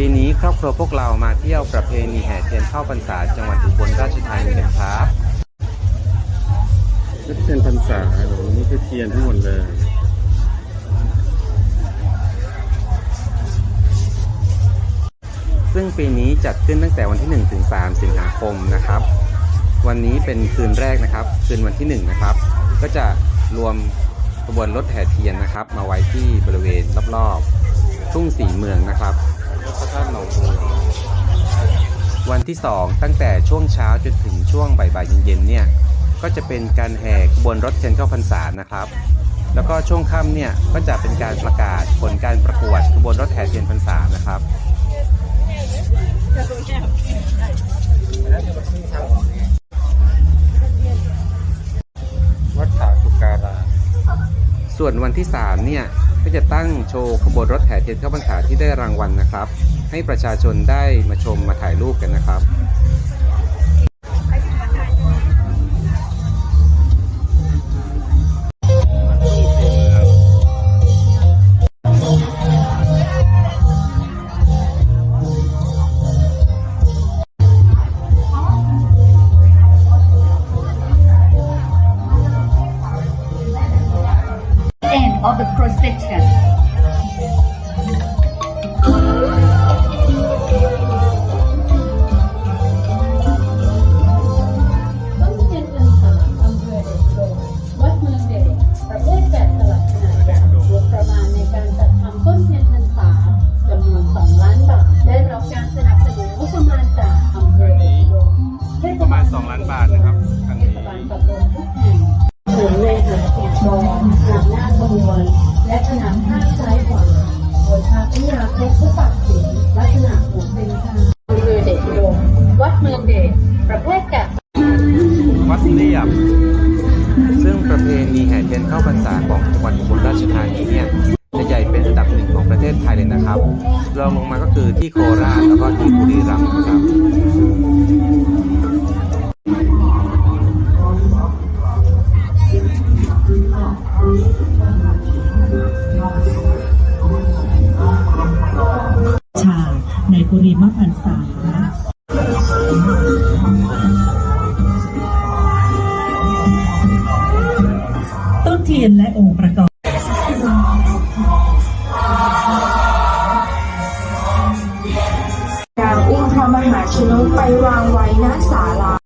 ปีนี้ครอบครัวพวกเรามาเที่ยวประเพณีแห่เทียนเข้าพรรษาจังหวัดอุบลราชธานีกันครับนี่เป็นพรรษาหรอนี่คือเทียนทั้งหมดเลยซึ่งปีนี้จัดขึ้นตั้งแต่วันที่ 1 ถึง 3 สิงหาคมนะครับ วันนี้เป็นคืนแรกนะครับ คืนวันที่ 1 นะครับ ก็จะรวมขบวนรถแห่เทียนนะครับ มาไว้ที่บริเวณรอบๆทุ่งสีเมืองนะครับ พระธาตุหนองบัววันที่ 2 ตั้งแต่ช่วงเช้าจนถึงช่วงบ่ายๆเย็นๆเนี่ยก็จะเป็นการแห่ขบวนรถเทียนเข้าพรรษานะครับ แล้วก็ช่วงค่ำเนี่ยก็จะเป็นการประกาศผลการประกวดขบวนรถแห่เทียนพรรษานะครับวัดผาสุการาส่วนวันที่3เนี่ย ก็จะตั้งโชว์ขบวนรถแห่เทียนเข้าพรรษาที่ได้รางวัลนะครับ ให้ประชาชนได้มาชมมาถ่ายรูปกันนะครับ of the procession. น้าขบวนและขนานข้างซ้ายขวาบนพระพิยาเพชรผู้ปักศิลลักษณะหมุนเป็นทางอำเภอเดชอุดมวัดเมืองเดชประเภทแกะวัดเรียบ ซึ่งประเพณีแห่เทียนเข้าพรรษาของจังหวัดอุบลราชธานีเนี่ยจะใหญ่เป็นอันดับหนึ่งของประเทศไทยเลยนะครับรองลงมาก็คือที่โคราชแล้วก็ที่บุรีรัมย์นะครับาในปุริมพรรษาต้นเทียนและองค์ประกอบการอุ้มพระมหาชนกไปวางไว้ณศาลา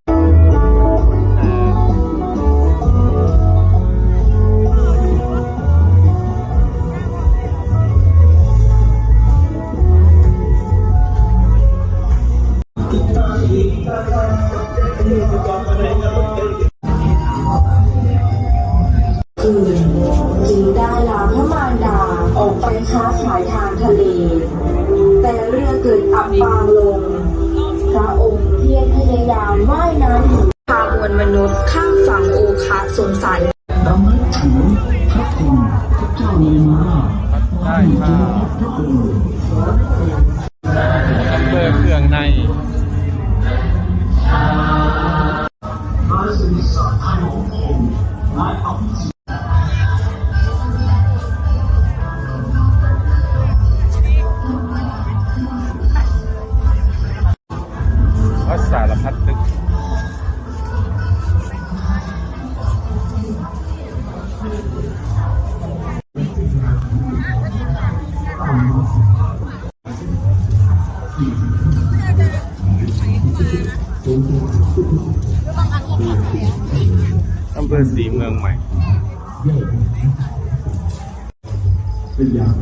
อื่นจึงได้ลาพระมารดาออกไปค้าขายทางทะเล แต่เรือเกิดอับปางลง พระองค์เพียรพยายามว่ายน้ำอยู่พามวลมนุษย์ข้ามฝั่งโอคะสงสารได้ค่ะอำเภอเครื่องใน วัดสารพัดนึกอำเภอสีเมืองใหม่เป็นอย่าง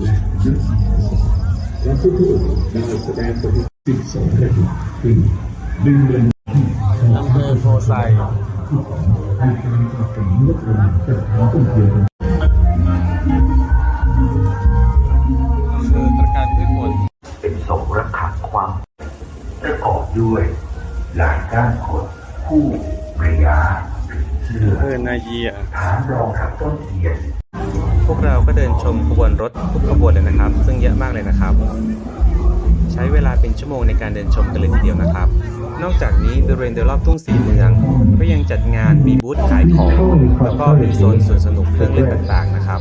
และนักและผู้ที่ได้แสดง สถิติสองระดับคือดึงเงินอำเภอโพไซที่ของให้การต่อไปงบประมาณจัดทำต้นเทียนอำเภอตะการพืชผลเป็นทรงรักษาความประกอบด้วยหลายด้านขดผู้ระยะเสื้ออำเภอนาเยียฐานรองรับต้นเทียนพวกเราก็เดินชมขบวนรถทุกขบวนเลยนะครับ ซึ่งเยอะมากเลยนะครับ ใช้เวลาเป็นชั่วโมงในการเดินชมกันเลยทีเดียวนะครับ นอกจากนี้บริเวณโดยรอบทุ่งสีเมือง ก็ยังจัดงานมีบูธขายของ แล้วก็มีโซนสวนสนุกเครื่องเล่นต่างๆนะครับ